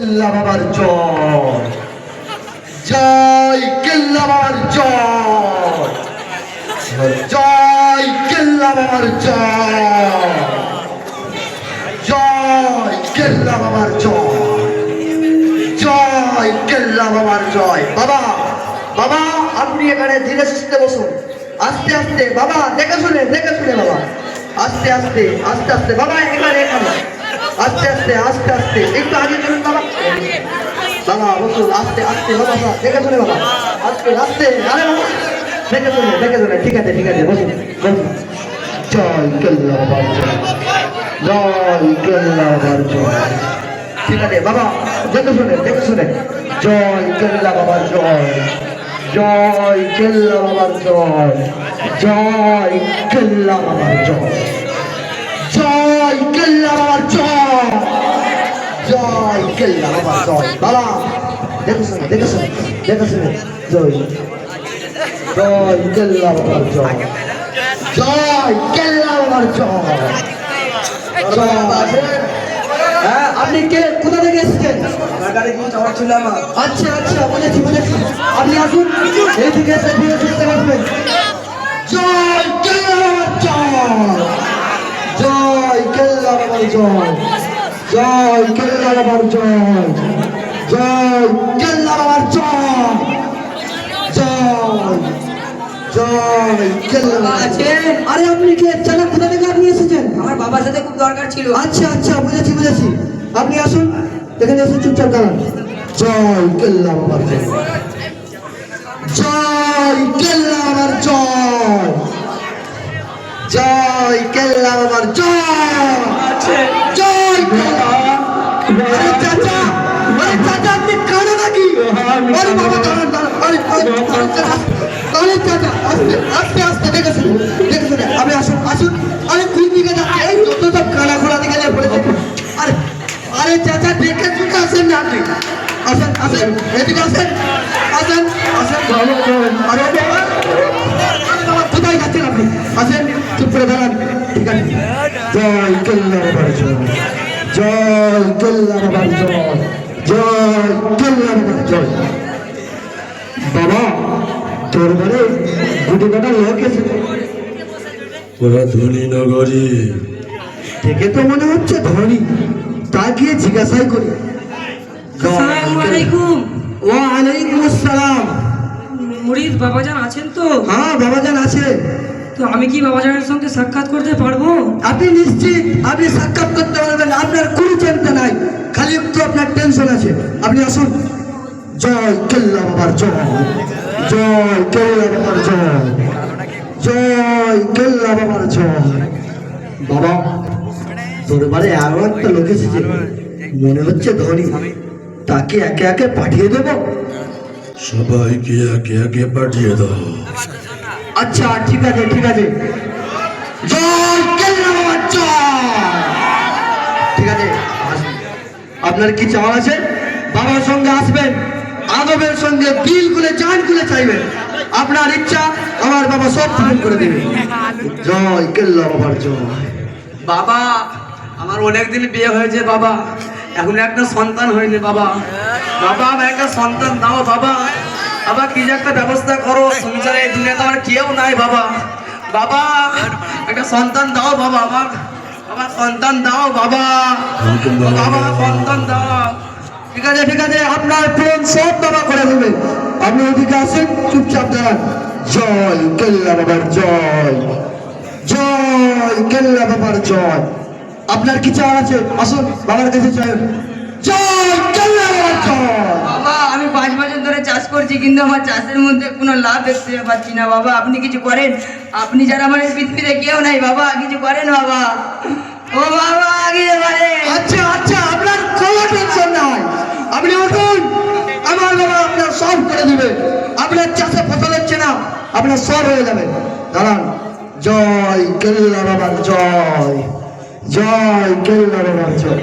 কেল্লা বাবার জয় জয় কেল্লা বাবার জয় জয় কেল্লা বাবার জয় জয় কেল্লা বাবার জয় জয় কেল্লা বাবার জয়। বাবা বাবা, আপনি এখানে ধীরে সুস্থে বসুন। আস্তে আস্তে, বাবা, দেখে শুনে দেখে শুনে বাবা। আস্তে আস্তে আস্তে আস্তে, বাবা, এখানে এখানে। আস্তে আস্তে আস্তে আস্তে। একটু আগে চলুন বাবা। বাবা, বসুন, আস্তে আস্তে, বাবা দেখে শুনে বাবা। আস্তে আস্তে, আরে বাবা, দেখে শুনে দেখে শুনে, ঠিক আছে ঠিক আছে, বসুন বসুন। জয় কেল্লা বাবার জয় কেল্লা বাবার ঠিক আছে, বাবা, দেখে শুনে দেখে শুনে। জয় কেল্লা বাবার জয় জয় কেল্লা বাবার জয় জয় কেল্লা বাবার জয়। কেল্লা বাবার জয়। জয় কেল্লা বাবার জয়। বাবা দেখে শুনে দেখে শুনে দেখে শুনে। জয়। জয় কেল্লা বাবার জয়। জয় কেল্লা বাবার জয়। জয়। হ্যাঁ আপনি কে? কোথা থেকে এসেছেন? আচ্ছা আচ্ছা বুঝেছি বুঝেছি। আপনি আসুন। এই দিকে এসে বসবেন জয় কেল্লা বাবার জয়। জয়। জয় কেল্লা বাবার জয়। জয় কেল্লা বাবার জয় জয় জয়। কেল্লা আরে আপনি কে? চালা কোথা থেকে আপনি এসেছেন? আমার বাবার সাথে খুব দরকার ছিল। আচ্ছা আচ্ছা বুঝেছি বুঝেছি। আপনি আসুন এখানে এসে চুপচাপ দাঁড়ান। জয় কেল্লা বাবার জয়। জয় কেল্লা বাবার জয়। জয় কেল্লা বাবার জয়। জয় চাচা আরে চাচা আপনি কানে নাকি? আরে বাবা দাঁড়ান আরে চাচা, আস্তে আস্তে আস্তে দেখে শুনুন দেখে শুনে আপনি আসুন আসুন। আরে কোন দিকে যাচ্ছে এই যত সব কানা খোলা দিকে নিয়ে পড়েছে আরে আরে চাচা দেখে শুনে আসেন না আপনি। আসেন আসেন এদিকে আসেন। আসেন আসেন। আরে বাবা কোথায় যাচ্ছেন আপনি আসেন চুপ করে দাঁড়ান ঠিক আছে জয় কেল্লা বাবার জয়। জয় কেল্লা বাবার জয়। জয় কেল্লা বাবার জয়। বাবা তোর ঘরে দুটো কটা লোক এসেছে ওরা ধনী নগরী। দেখে তো মনে হচ্ছে ধনী। তা গিয়ে জিজ্ঞাসাই করি। আসসালামু আলাইকুম ও আলাইকুম। আসসালাম। মুরিদ বাবাজান আছেন তো? হ্যাঁ বাবাজান আছে। তো আমি কি বাবা বাবাজানের সঙ্গে সাক্ষাৎ করতে পারব? আপনি নিশ্চিত আপনি সাক্ষাৎ করতে পারবেন আপনার কোনো চিন্তা নাই। খালি একটু আপনার টেনশন আছে। আপনি আসুন। জয় কেল্লা বাবার জয়। জয় কেল্লা বাবার জয়। জয় কেল্লা বাবার জয়। বাবা দরবারে আরও একটা লোক এসেছে। মনে হচ্ছে ধনী। তাকে একে একে পাঠিয়ে দেবো। সবাইকে একে একে পাঠিয়ে দাও। আচ্ছা ঠিক আছে ঠিক আছে। ঠিক আছে। আপনার কি চাওয়া আছে? বাবার সঙ্গে আসবেন, আদবের সঙ্গে দিল খুলে চান খুলে চাইবেন। আপনার ইচ্ছা, আমার বাবা সব পূরণ করে দেবে। জয় কেল্লা বাবার জয়। বাবা, আমার অনেকদিন বিয়ে হয়েছে, বাবা। এখন একটা সন্তান হয়নি, বাবা। বাবা আমার একটা সন্তান দাও, বাবা। বাবা, কি একটা ব্যবস্থা করো, সংসারে এই দুনিয়াতে আমার কেউ নাই বাবা। বাবা, একটা সন্তান দাও বাবা, আমার। আমার সন্তান দাও বাবা। বাবা, সন্তান দাও। আপনার বাবা কি চাওয়া আছে? আসুন, বাবার কাছে জয় জয় কেল্লা বাবার জয় বাবা আমি পাঁচ বছর ধরে চাষ করছি কিন্তু আমার চাষের মধ্যে কোনো লাভ দেখতে পাচ্ছি না বাবা। আপনি কিছু করেন? আপনি যারা আমার পৃথিবীতে কেউ নাই বাবা কিছু করেন বাবা। ও বাবা কিছু করেন। আচ্ছা আচ্ছা আপনার কোনো টেনশন নাই। আপনি উঠুন। আমার বাবা আপনার সব করে দিবে। আপনার চাষে ফসল হচ্ছে না আপনার সব হয়ে যাবে। দাঁড়ান। জয় কেল্লা বাবার জয়। জয় কেল্লা বাবার জয়।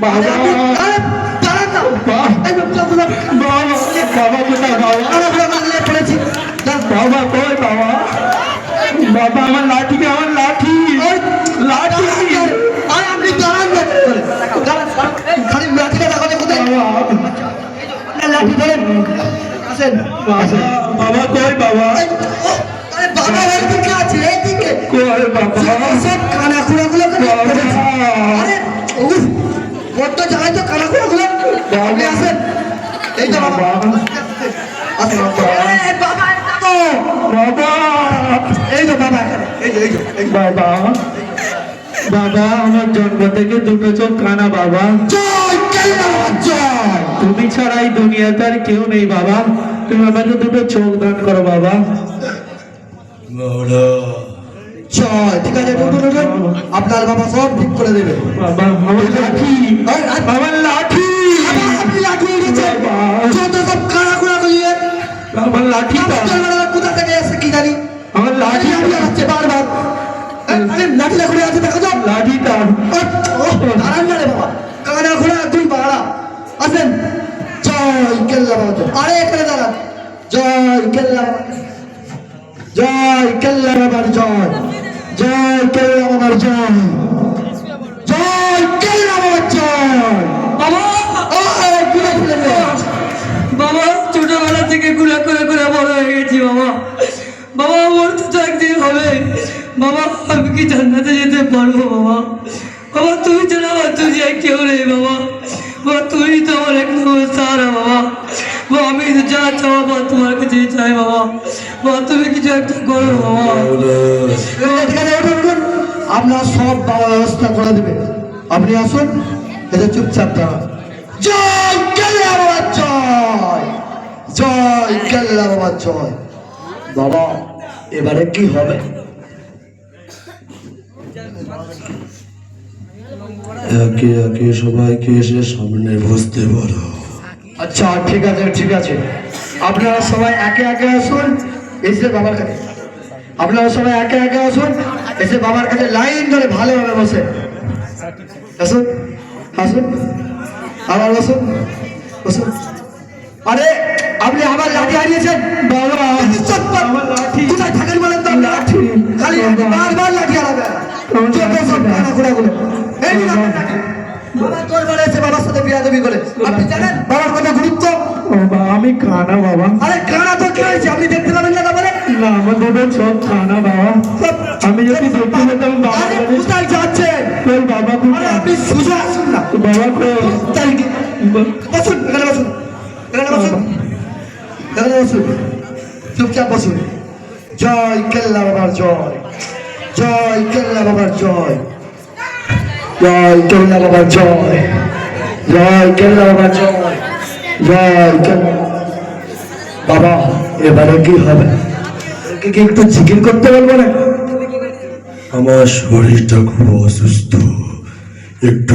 বাবা। বাবা, কোথায় বাবা? বাবা, কই বাবা বাবা আছে এই তো বাবা এই বাবা বাবা এই বাবা যে এই যে বাবা বাবা আমার জন্ম থেকে দুটো চোখ কানা বাবা তুমি ছাড়া এই দুনিয়াতে আর কেউ নেই বাবা তুমি আমাকে দুটো চোখ দান করো বাবা জয় ঠিক আছে আপনার বাবা সব ঠিক করে দেবে বাবা আমার লাঠি আমার লাঠি লাঠি বাবা। যত সব খুঁড়া গুলিয়ে আমার লাঠিটা কোথা থেকে এসে কি জানি আমার লাঠি লাঠি আপনি আসছে বারবার আরে লাঠি লাখুড়ে আছে দেখো তো লাঠিটা ও দাঁড়ান না রে বাবা কানা খুঁড়া দুই বাড়া আসেন জয় কেল্লা বাবা জয়। আরে এখানে দাঁড়ান জয় কেল্লা জয় কেল্লা বাবার জয় জয় কেল্লা বাবার জয় জয় কেল্লা বাবার জয় বাবা ও গুলো ফেলে দে। বাবা, ছোটবেলা থেকে গুলা করে করে বড় হয়ে গেছি বাবা। বাবা মরতে তো একদিন হবে। বাবা, আমি কি জান্নাতে যেতে পারব বাবা? বাবা, তুমি ছাড়া আমার দুনিয়ায় কেউ নেই বাবা। বাবা, তুমি তো আমার নম্বর সারা বাবা। বাবা, আমি তো যা চাওয়া বাবা, তোমার কাছে চাই বাবা। বাবা, তুমি কিছু একটা করো বাবা। আপনার সব বাবা ব্যবস্থা করে দেবে। আপনি আসুন এটা চুপচাপ দাঁড়ান। জয় জয় জয় কেল্লা বাবা জয়। বাবা এবারে কি হবে? একে একে সবাইকে এসে সামনে বসতে বলো। আচ্ছা ঠিক আছে ঠিক আছে। আপনারা সবাই একে একে আসুন এসে বাবার কাছে। আপনারা সবাই একে একে আসুন এসে বাবার কাছে লাইন ধরে ভালোভাবে বসে। আসুন আসুন। আবার বসুন বসুন। আরে আপনি আবার লাঠি হারিয়েছেন। কোথায় থাকেন বলেন তো? লাঠি। খালি বারবার লাঠি হারাবেন। যত। এই। বাবা দরবারে এসে বাবার সাথে বিয়াদবি করে। আপনি জানেন? বাবার কত গুরুত্ব। আমি কানা বাবা। আরে কানা তো কি হয়েছে? আপনি দেখতে পাবেন না তারপরে? না আমার দুটো চোখ বাবা। আমি যদি দেখতে পেতাম বাবা কোথায় যাচ্ছেন? তোর বাবা কোথায়? আপনি সোজা আসুন না। বাবা কো বসুন এখানে বসুন। এখানে বসুন। এখানে বসুন চুপচাপ বসুন জয় কেল্লা বাবার জয়। জয় কেল্লা বাবার জয়। জয় কেল্লা বাবার জয়। জয় কেল্লা বাবার জয়। জয় কেল্লা বাবা, এবারে কি হবে? কি একটু জিকির করতে বলব না? আমার শরীরটা খুব অসুস্থ। একটু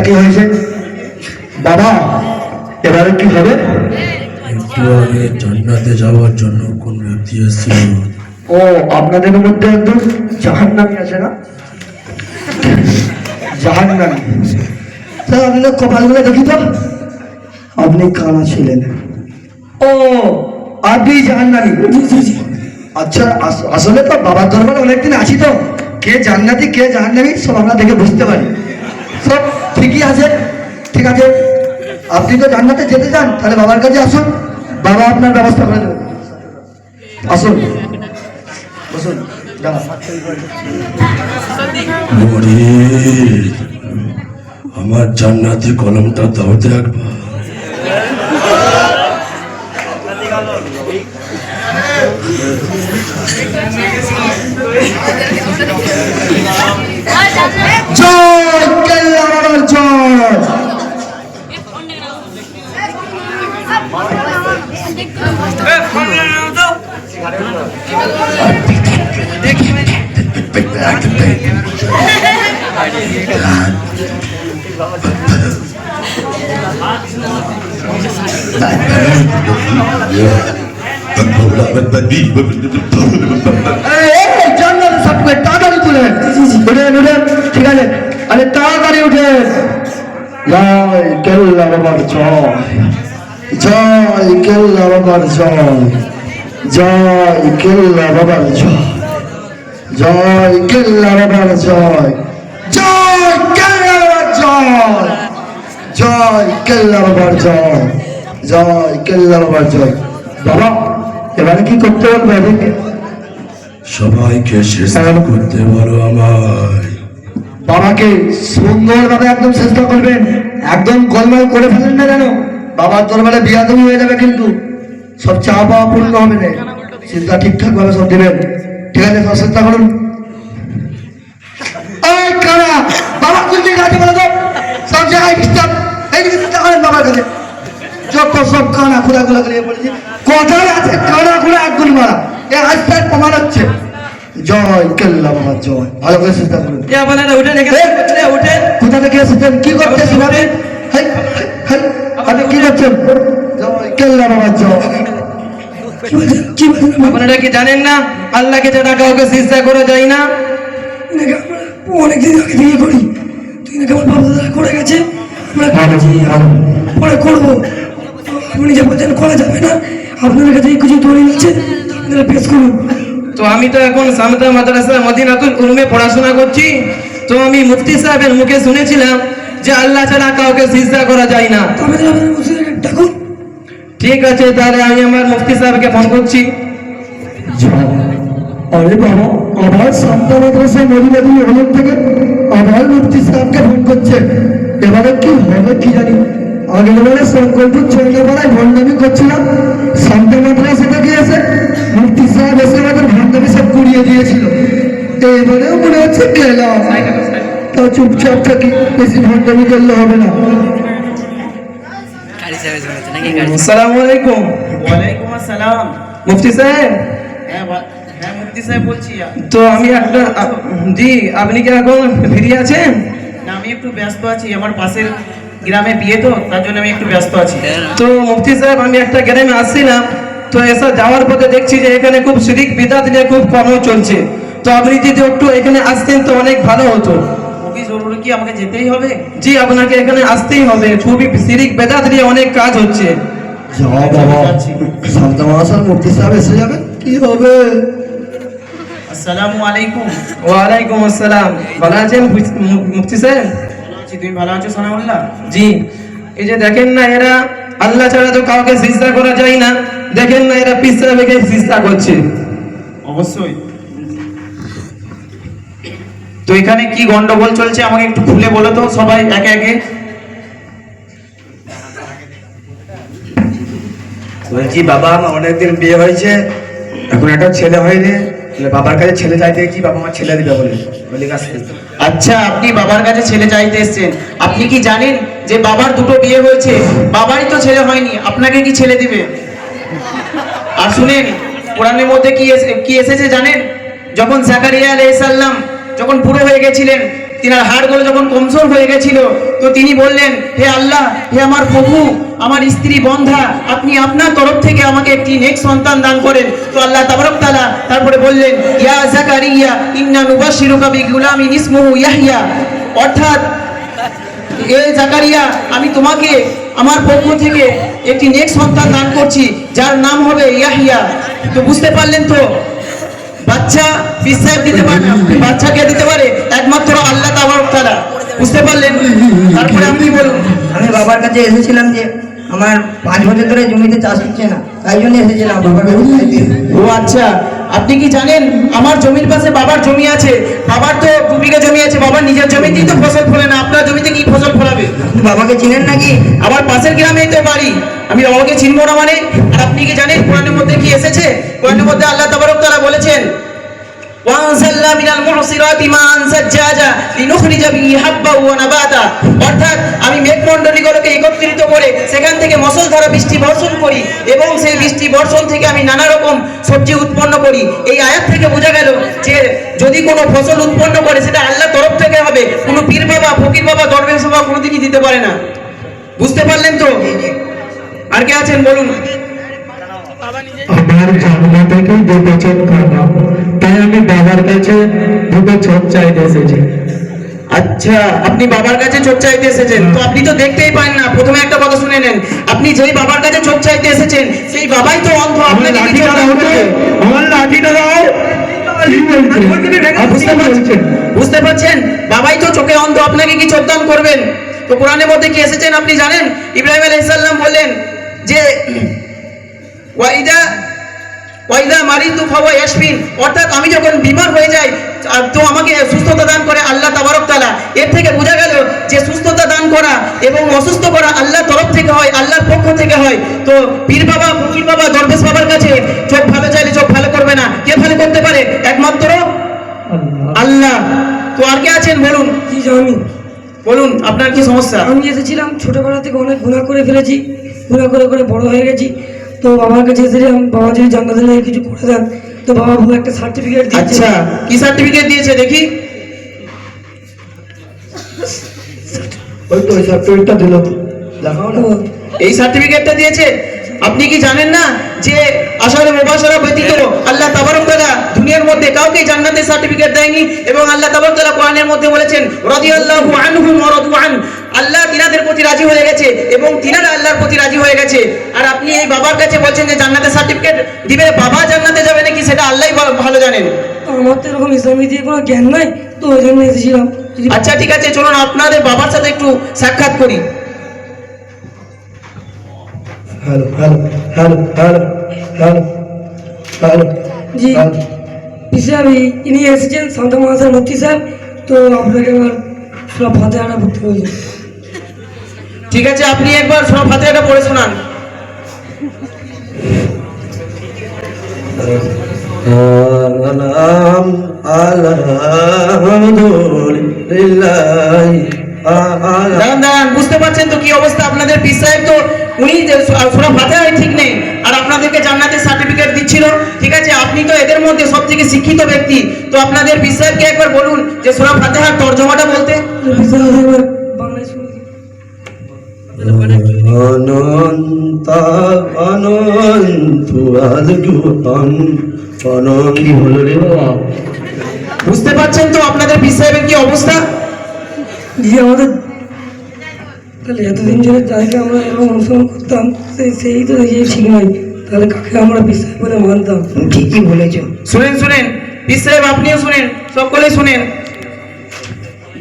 ঠিকঠাকই হয়েছে? বাবা এবারে কি হবে? একটু আগে জান্নাতে যাওয়ার জন্য কোন ব্যক্তি এসেছিল ও আপনাদের মধ্যে একজন আছে না? স্যার আপনাদের কপালগুলো দেখি তো। আপনি কানা ছিলেন? ও আপনি জাহান নামি আচ্ছা আসলে তো বাবার দরবারে অনেকদিন আছি তো। কে জান্নাতি কে জাহান্নামি সব আমরা দেখে বুঝতে পারি। সব ঠিকই আছে ঠিক আছে আপনি তো জান্নাতে যেতে চান তাহলে বাবার কাছে আসুন বাবা আপনার ব্যবস্থা করে দেবে আসুন বসুন আমার জান্নাতি কলমটা দাও তো একবার জয় তাড়াতাড়ি তুলে উঠেন উঠেন ঠিক আছে আরে তাড়াতাড়ি উঠেন জয় কেল্লা বাবার জয় জয় কেল্লা বাবার জয় জয় কেল্লা বাবার জয় জয় কেল্লা বাবার জয় জয় কেল্লা বাবার জয় জয় কেল্লা বাবার জয় জয় কেল্লা বাবার জয় বাবা এবারে কি করতে বলবে এদেরকে সবাইকে শেষ করতে বলো আমায়। বাবাকে সুন্দরভাবে একদম চেষ্টা করবেন। একদম গোলমাল করে ফেলেন না যেন বাবার দরবারে বিয়াদমি হয়ে যাবে কিন্তু। সব চা পাওয়া পূর্ণ হবে না। চিন্তা ঠিকঠাক ভাবে সব দেবেন। ঠিক আছে সব চেষ্টা করুন। এই কারা? বাবা কোন জায়গায় আছে বলো তো? সব জায়গায় ডিস্টার্ব এইদিকে চিন্তা করেন বাবার কাছে। সব কানা খুলা খুলা করে পড়েছে কোথায় আছে? কানা খুলা এক গুলি মারা। এ আস্তে প্রমাণ হচ্ছে। জয় কেল্লা বাবা জয়। ভালো করে চেষ্টা করুন কোথা থেকে এসেছেন? কি হাই, হাই, আপনি কি করছেন? জয় কেল্লা বাবা জয়। আপনারা কি জানেন না? আল্লাহকে ছাড়া কাউকে সিজদা করা যায় না। অনেকদিন আগে থেকে করি। তুই নাকি আমার বাবা দাদা করে গেছে? আমরা পরে করব। আপনি যে বলছেন করা যাবে না আপনাদের কাছে কিছু দলিল আছে? আপনারা পেশ করুন। তো আমি তো এখন সামতা মাদ্রাসা মদিনাতুল উলুমে পড়াশোনা করছি। তো আমি মুফতি সাহেবের মুখে শুনেছিলাম যে আল্লাহ ছাড়া কাউকে সিজদা করা যায় না। ঠিক আছে তাহলে আমি আমার মুফতি সাহেবকে ফোন করছি। আরে বাবা আবার সান্তা মাদ্রাসা মদিনাতুল হলুদ থেকে আবার মুফতি সাহেবকে ফোন করছে এবারে কি হবে কি জানি? বারে সংকল্পুর চন্দ্রপাড়ায় ভণ্ডামি করছিলাম। সান্তা মাদ্রাসা থেকে এসে মুফতি সাহেব এসে আমাদের ভণ্ডামি সব কুড়িয়ে দিয়েছিল। এবারেও মনে হচ্ছে গেলাম তা চুপচাপ থাকি বেশি ভণ্ডামি করলে হবে না। আসসালামু আলাইকুম। ওয়ালাইকুম আসসালাম। মুফতি সাহেব? হ্যাঁ হ্যাঁ মুফতি সাহেব বলছি। তো আমি একটা জি আপনি কি এখন ফ্রি আছেন? না আমি একটু ব্যস্ত আছি আমার পাশের গ্রামে বিয়ে তো তার জন্য আমি একটু ব্যস্ত আছি। তো মুফতি সাহেব আমি একটা গ্রামে আসছিলাম তো এসে যাওয়ার পথে দেখছি যে এখানে খুব শিরিক বিদাত নিয়ে খুব কর্ম চলছে। তো আপনি যদি একটু এখানে আসতেন তো অনেক ভালো হতো। খুবই জরুরি কি আমাকে যেতেই হবে? জি আপনাকে এখানে আসতেই হবে। খুবই শিরিক বেদাত নিয়ে অনেক কাজ হচ্ছে। মুফতি সাহেব এসে যাবে। কি হবে? আসসালামু আলাইকুম। ওয়ালাইকুম আসসালাম। ভালো আছেন মুফতি- সাহেব? আছি তুমি ভালো আছো সানাউল্লাহ? জি। এই যে দেখেন না এরা আল্লাহ ছাড়া তো কাউকে সিজদা করা যায় না। দেখেন না এরা পিস সাহেবকে সিজদা করছে। অবশ্যই। তো এখানে কি গন্ডগোল চলছে আমাকে একটু খুলে বলো তো সবাই একে একে। বলছি বাবা আমার অনেকদিন বিয়ে হয়েছে এখন একটা ছেলে হয়নি। বাবার কাছে ছেলে চাইতে কি বাবা আমার ছেলে দিবে বলে? বলে আচ্ছা আপনি বাবার কাছে ছেলে চাইতে এসেছেন। আপনি কি জানেন যে বাবার দুটো বিয়ে হয়েছে? বাবাই তো ছেলে হয়নি, আপনাকে কি ছেলে দিবে? আর শুনেন, কোরআনের মধ্যে কি কি এসেছে জানেন? যখন জাকারিয়া আলাইসাল্লাম যখন বুড়ো হয়ে গেছিলেন তিনার হাড়গুলো যখন কমজোর হয়ে গেছিল, তো তিনি বললেন, হে আল্লাহ, হে আমার প্রভু, আমার স্ত্রী বন্ধা, আপনি আপনার তরফ থেকে আমাকে একটি নেক্সট সন্তান দান করেন। তো আল্লাহ তাবারক তাআলা তারপরে বললেন, ইয়া জাকারিয়া, ইন্না নুবাশশিরুকা বিগুলামিন ইসমুহু ইয়াহিয়া অর্থাৎ, এ জাকারিয়া, আমি তোমাকে, আমার পক্ষ থেকে একটি নেক্সট সন্তান দান করছি, যার নাম হবে ইয়াহিয়া তো বুঝতে পারলেন তো বাচ্চা বিশ্বাস দিতে পারে বাচ্চাকে দিতে পারে? একমাত্র আল্লাহ তারা বুঝতে পারলেন? তারপরে আপনি বলুন। আমি বাবার কাছে এসেছিলাম যে আমার পাঁচ বছর ধরে জমিতে চাষ হচ্ছে না। তাই জন্য এসেছিলাম বাবার ও আচ্ছা আপনি কি জানেন আমার জমির পাশে বাবার জমি আছে। বাবার তো দু বিঘা জমি আছে বাবার নিজের জমিতেই তো ফসল ফলে না। আপনার জমিতে কি ফসল ফলাবে? আপনি বাবাকে চিনেন নাকি? আমার পাশের গ্রামেই তো বাড়ি। আমি বাবাকে চিনবো না মানে? আর আপনি কি জানেন কোরআনের মধ্যে কি এসেছে? কোরআনের মধ্যে আল্লাহ তাবারক তাআলা বলেছেন وأنزلنا من المعصرات ماء ثجاجا لنخرج به حبا ونباتا অর্থাৎ আমি মেঘমণ্ডলীগুলোকে একত্রিত করে সেখান থেকে মশলধারা বৃষ্টি বর্ষণ করি এবং সেই বৃষ্টি বর্ষণ থেকে আমি নানা রকম সবজি উৎপন্ন করি এই আয়াত থেকে বোঝা গেল যে যদি কোনো ফসল উৎপন্ন করে সেটা আল্লাহর তরফ থেকে হবে কোনো পীর বাবা ফকির বাবা দরবেশ বাবা কোনোদিনই দিতে পারে না বুঝতে পারলেন তো আর কে আছেন বলুন আমার জন্ম থেকেই দুটো চোখ খারাপ তাই আমি বাবার কাছে দুটো চোখ চাইতে এসেছি। আচ্ছা আপনি বাবার কাছে চোখ চাইতে এসেছেন? তো আপনি তো দেখতেই পান না। প্রথমে একটা কথা শুনে নেন। আপনি যেই বাবার কাছে চোখ চাইতে এসেছেন সেই বাবাই তো অন্ধ আপনাকে? আমার লাঠিটা দাও। বুঝতে পারছেন? বাবাই তো চোখে অন্ধ আপনাকে কি চোখ দান করবেন? তো কোরআনের মধ্যে কি এসেছেন আপনি জানেন? ইব্রাহিম আলাইহিস সালাম বললেন যে ওয়াইদা ওয়াইদা মারিতু ফাওয়া ইয়াশফিন। অর্থাৎ আমি যখন বিমার হয়ে যাই তো আমাকে সুস্থতা দান করে আল্লাহ তাবারক তাআলা। এর থেকে বোঝা গেল যে সুস্থতা দান করা এবং অসুস্থ করা আল্লাহর তরফ থেকে হয় আল্লাহর পক্ষ থেকে হয়। তো পীর বাবা ফকির বাবা দরবেশ বাবার কাছে চোখ ভালো চাইলে চোখ ভালো করবে না। কে ভালো করতে পারে? একমাত্র আল্লাহ। তো আর কে আছেন? বলুন। জি আমি? বলুন আপনার কি সমস্যা? আমি এসেছিলাম ছোটবেলা থেকে অনেক গুণা করে ফেলেছি গুণা করে করে বড় হয়ে গেছি। তো বাবার কাছে এসেছিলাম বাবা যদি জান্নাতে কিছু করে দেন তো বাবা ভালো একটা সার্টিফিকেট দিচ্ছে আচ্ছা কি সার্টিফিকেট দিয়েছে দেখি? ওই তো ওই সার্টিফিকেটটা দিল। দেখাও না? এই সার্টিফিকেটটা দিয়েছে? আপনি কি জানেন না যে আসলে মুবাশারা ব্যতীত আল্লাহ তাবারক তাআলা দুনিয়ার মধ্যে কাউকে জান্নাতের সার্টিফিকেট দেয়নি এবং আল্লাহ তাবারক তাআলা কোরআনের মধ্যে বলেছেন রাদিয়াল্লাহু আনহুম ওয়া রাদু আন আল্লাহ তিনাদের প্রতি রাজি হয়ে গেছে এবং তিনারা আল্লাহর প্রতি রাজি হয়ে গেছে। আর আপনি এই বাবার কাছে বলছেন যে জান্নাতের সার্টিফিকেট দিবে বাবা জান্নাতে যাবে নাকি সেটা আল্লাহই ভালো- জানেন। তো আমার তো এরকম ইসলামী দিয়ে কোনো জ্ঞান নাই তো ওই জন্য এসেছিলাম। আচ্ছা ঠিক আছে চলুন আপনাদের বাবার সাথে একটু সাক্ষাৎ করি। Hello hello hello hello hello hello. জি হিসাব ইনি এসেছেন সান্তা মহাশয় মুফতি সাহেব তো আপনাকে আমার সব হাতে আনা ভর্তি হয়েছে ঠিক আছে আপনি একবার সব হাতে এটা পড়ে শোনান। বুঝতে পারছেন তো কি অবস্থা? আপনাদের পীর সাহেব তো উনি ঠিক নেই। আর আপনাদেরকে জান্নাতের সার্টিফিকেট দিচ্ছিল। ঠিক আছে আপনি তো এদের মধ্যে সব থেকে শিক্ষিত ব্যক্তি। তো আপনাদের পীর সাহেবকে একবার বলুন যে সোনা ফাতেহার তর্জমাটা বলতে। অনন্ত অনন্ত অনন্ত। কি হলো রে বাবা? বুঝতে পারছেন তো আপনাদের সাহেবের কি অবস্থা? জি আমাদের তাহলে এতদিন ধরে যাকে আমরা এরকম অনুসরণ করতাম সেই সেই তো দেখি ঠিক নয়। তাহলে কাকে আমরা বিশ্বাস করে মানতাম? ঠিকই বলেছ। শুনেন শুনেন সাহেব আপনিও শুনেন সকলেই শুনেন।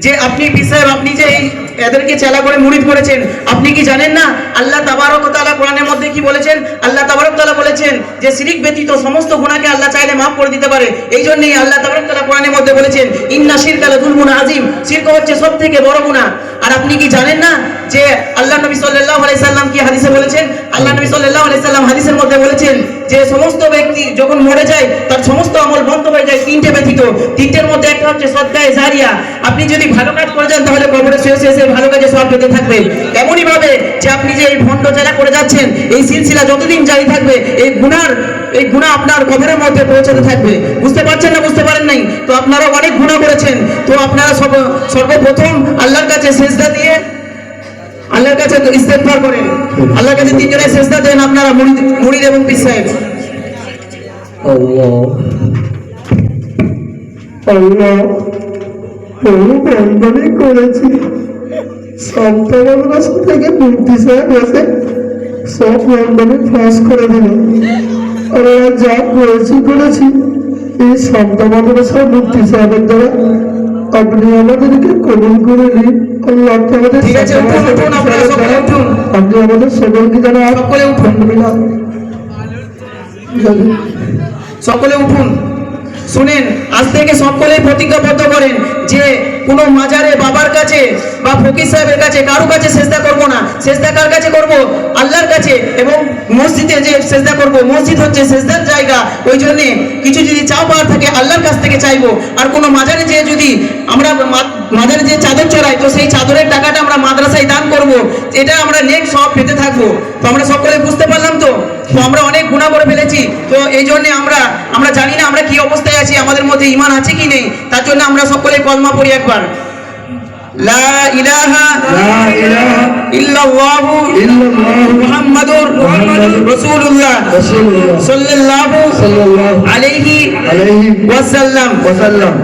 যে আপনি পীর সাহেব, আপনি যে এই এদেরকে চেলা করে মুরিদ করেছেন, আপনি কি জানেন না? আল্লাহ তাবারক তাআলা কোরআনের মধ্যে কি বলেছেন? আল্লাহ তাবারক তাআলা বলেছেন যে শিরিক ব্যতীত সমস্ত গুনাহকে আল্লাহ চাইলে মাফ করে দিতে পারে। এই জন্যই আল্লাহ তাবারক তাআলা কোরআনের মধ্যে বলেছেন, ইন্না শিরকা লাযুলমুন আযীম। শিরক হচ্ছে সবথেকে বড় গুনাহ। আর আপনি কি জানেন না যে আল্লাহ নবী সাল্লাল্লাহু আলাইহি সাল্লাম কি হাদিসে বলেছেন? আল্লাহ নবী সাল্লাল্লাহু আলাইহি সাল্লাম হাদিসের মধ্যে বলেছেন যে সমস্ত ব্যক্তি যখন মরে যায়, তার সমস্ত আমল বন্ধ হয়ে যায়, তিনটে ব্যতীত। তিনটের মধ্যে একটা হচ্ছে সদ্গায়ে জারিয়া। আপনি যদি ভালো কাজ করে যান, তাহলে কবরে শুয়ে এসে ভালো কাজে সব পেতে থাকবেন এমনই ভাবে যে আপনি যে এই ভণ্ড জেলা করে যাচ্ছেন, এই সিলসিলা যতদিন জারি থাকবে, এই গুনার, এই গুণা আপনার কবরের মধ্যে পৌঁছাতে থাকবে। বুঝতে পারছেন না, বুঝতে পারেন নাই? তো আপনারা অনেক গুণা করেছেন। তো আপনারা সব, সর্বপ্রথম আল্লাহর কাছে সেজদা দিয়ে, আল্লাহর কাছে ইস্তেগফার করেন। আল্লাহর কাছে তিনজনে সেজদা দেন, আপনারা মুরিদ এবং পীর সাহেব। আল্লাহ। বন্ধনে করেছি। সপ্ত মাদ্রাসা থেকে মুক্তি সাহেব এসে সব বন্ধনে ফাঁস করে দিল। আর যা করেছি করেছি। এই সপ্ত মাদ্রাসা মুক্তি সাহেবের দ্বারা। আপনি আমাদেরকে কবুল করে নিন। আল্লাহ আমাদের। আপনি আমাদের সকলকে যারা সকলে উঠুন। সকলে উঠুন। শুনেন, আজ থেকে সকলেই প্রতিজ্ঞাবদ্ধ করেন যে কোনো মাজারে বাবার কাছে বা ফকির সাহেবের কাছে, কারও কাছে সেজদা করব না। সেজদা কার কাছে করব? আল্লাহর কাছে। এবং মসজিদে যে সেজদা করব, মসজিদ হচ্ছে সেজদার জায়গা। ওই জন্যে কিছু যদি চাও পাওয়ার থাকে, আল্লাহর কাছ থেকে চাইব। আর কোনো মাজারে যে যদি আমরা মাজারে যে চাদর চড়াই, তো সেই চাদরের টাকাটা আমরা মাদ্রাসায় দান করব। এটা আমরা নেক সব পেতে থাকব। তো আমরা সকলে বুঝতে পারলাম তো? তো আমরা অনেক গুণা করে ফেলেছি। তো এই জন্যে আমরা আমরা জানি না আমরা কি অবস্থায় আছি আমাদের মধ্যে ইমান আছে কি নেই? তার জন্য আমরা সকলে কলমা পড়ি একবার। লা ইলাহা ইল্লাল্লাহু ইল্লাল্লাহু মুহাম্মাদুর রাসূলুল্লাহ রাসূলুল্লাহ সাল্লাল্লাহু সাল্লাল্লাহু আলাইহি আলাইহি ওয়াসাল্লাম। ওয়াসাল্লাম।